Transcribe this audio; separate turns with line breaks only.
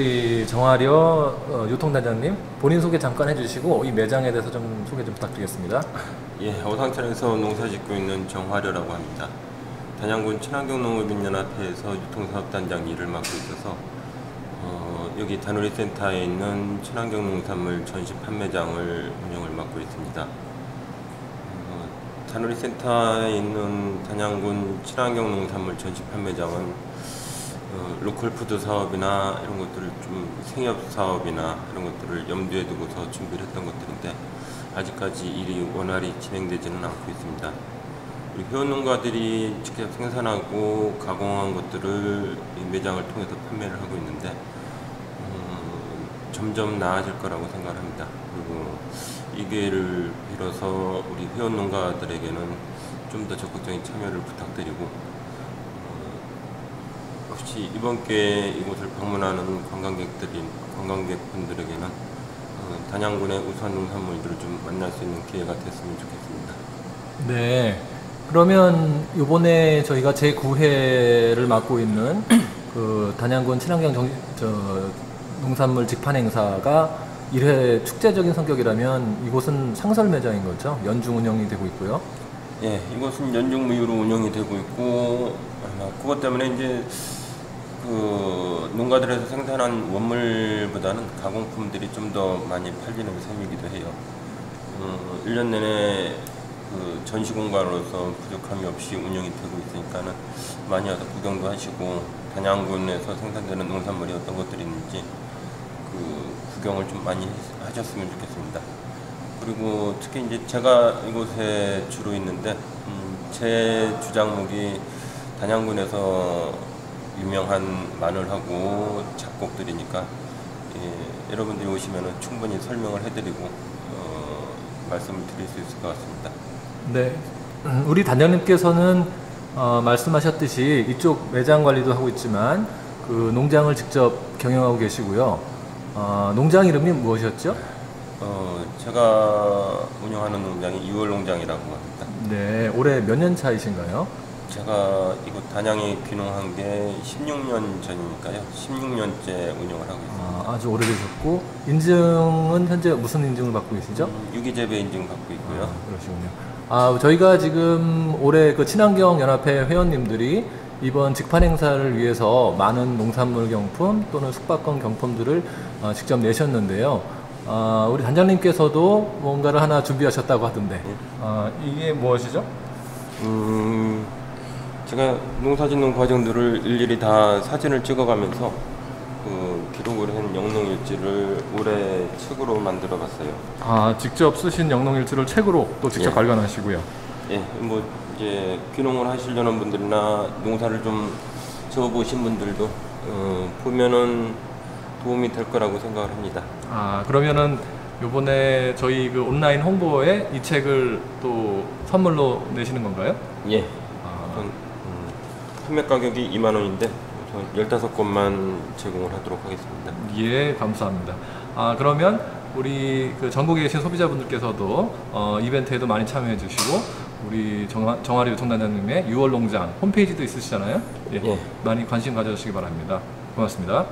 우리 정아려 어, 유통단장님 본인 소개 잠깐 해주시고 이 매장에 대해서 좀 소개 좀 부탁드리겠습니다.
예, 어상천에서 농사 짓고 있는 정화려라고 합니다. 단양군 친환경농업인연합회에서 유통사업단장 일을 맡고 있어서 어, 여기 다누리 센터에 있는 친환경 농산물 전시 판매장을 운영을 맡고 있습니다. 어, 다누리 센터에 있는 단양군 친환경 농산물 전시 판매장은 어, 로컬 푸드 사업이나 이런 것들을 좀 생협 사업이나 이런 것들을 염두에 두고서 준비를 했던 것들인데 아직까지 일이 원활히 진행되지는 않고 있습니다. 우리 회원 농가들이 직접 생산하고 가공한 것들을 이 매장을 통해서 판매를 하고 있는데 음, 점점 나아질 거라고 생각합니다. 그리고 이 기회를 빌어서 우리 회원 농가들에게는 좀 더 적극적인 참여를 부탁드리고 어, 혹시 이번 기회에 이곳을 방문하는 관광객들이 관광객분들에게는 어, 단양군의 우수한 농산물들을 좀 만날 수 있는 기회가 됐으면 좋겠습니다.
네. 그러면 이번에 저희가 제 9회를 맡고 있는 그 단양군 친환경 정, 저, 농산물 직판 행사가 1회 축제적인 성격이라면 이곳은 상설 매장인 거죠. 연중 운영이 되고 있고요.
예, 이곳은 연중 무휴로 운영이 되고 있고 그것 때문에 이제 그 농가들에서 생산한 원물보다는 가공품들이 좀 더 많이 팔리는 셈이기도 해요. 어, 1년 내내 그 전시 공간으로서 부족함이 없이 운영이 되고 있으니까는 많이 와서 구경도 하시고 단양군에서 생산되는 농산물이 어떤 것들이 있는지 그 구경을 좀 많이 하셨으면 좋겠습니다. 그리고 특히 이제 제가 이곳에 주로 있는데 음, 제 주장목이 단양군에서 유명한 마늘하고 잡곡들이니까 예, 여러분들이 오시면 충분히 설명을 해드리고 어, 말씀을 드릴 수 있을 것 같습니다.
네. 음, 우리 단장님께서는 어, 말씀하셨듯이 이쪽 매장 관리도 하고 있지만 그 농장을 직접 경영하고 계시고요. 어, 농장 이름이 무엇이었죠?
어, 제가 운영하는 농장이 2월 농장이라고 합니다.
네. 올해 몇 년 차이신가요?
제가 이곳 단양에 귀농한 게 16년 전이니까요. 16년째 운영을 하고 있습니다.
아, 아주 오래되셨고 인증은 현재 무슨 인증을 받고 계시죠?
음, 유기재배 인증 받고 있고요.
아, 그러시군요. 아, 저희가 지금 올해 그 친환경 연합회 회원님들이 이번 직판 행사를 위해서 많은 농산물 경품 또는 숙박권 경품들을 어, 직접 내셨는데요. 아, 우리 단장님께서도 뭔가를 하나 준비하셨다고 하던데. 아, 이게 무엇이죠?
음, 제가 농사 짓는 과정들을 일일이 다 사진을 찍어가면서 그 기록을 한 영농일지를 올해 책으로 만들어 봤어요.
아, 직접 쓰신 영농일지를 책으로 또 직접
예.
발간하시고요.
예, 뭐 이제 귀농을 하시려는 분들이나 농사를 좀 지어보신 분들도 어, 보면은 도움이 될 거라고 생각을 합니다.
아 그러면은 요번에 저희 그 온라인 홍보에 이 책을 또 선물로 내시는 건가요?
예,
아,
판매 가격이 2만 원인데 우선 15건만 제공을 하도록 하겠습니다.
예 감사합니다. 아 그러면 우리 그 전국에 계신 소비자분들께서도 어, 이벤트에도 많이 참여해 주시고 우리 정하, 정아리 유통단장님의 6월 농장 홈페이지도 있으시잖아요. 예,
예.
많이 관심 가져주시기 바랍니다. 고맙습니다.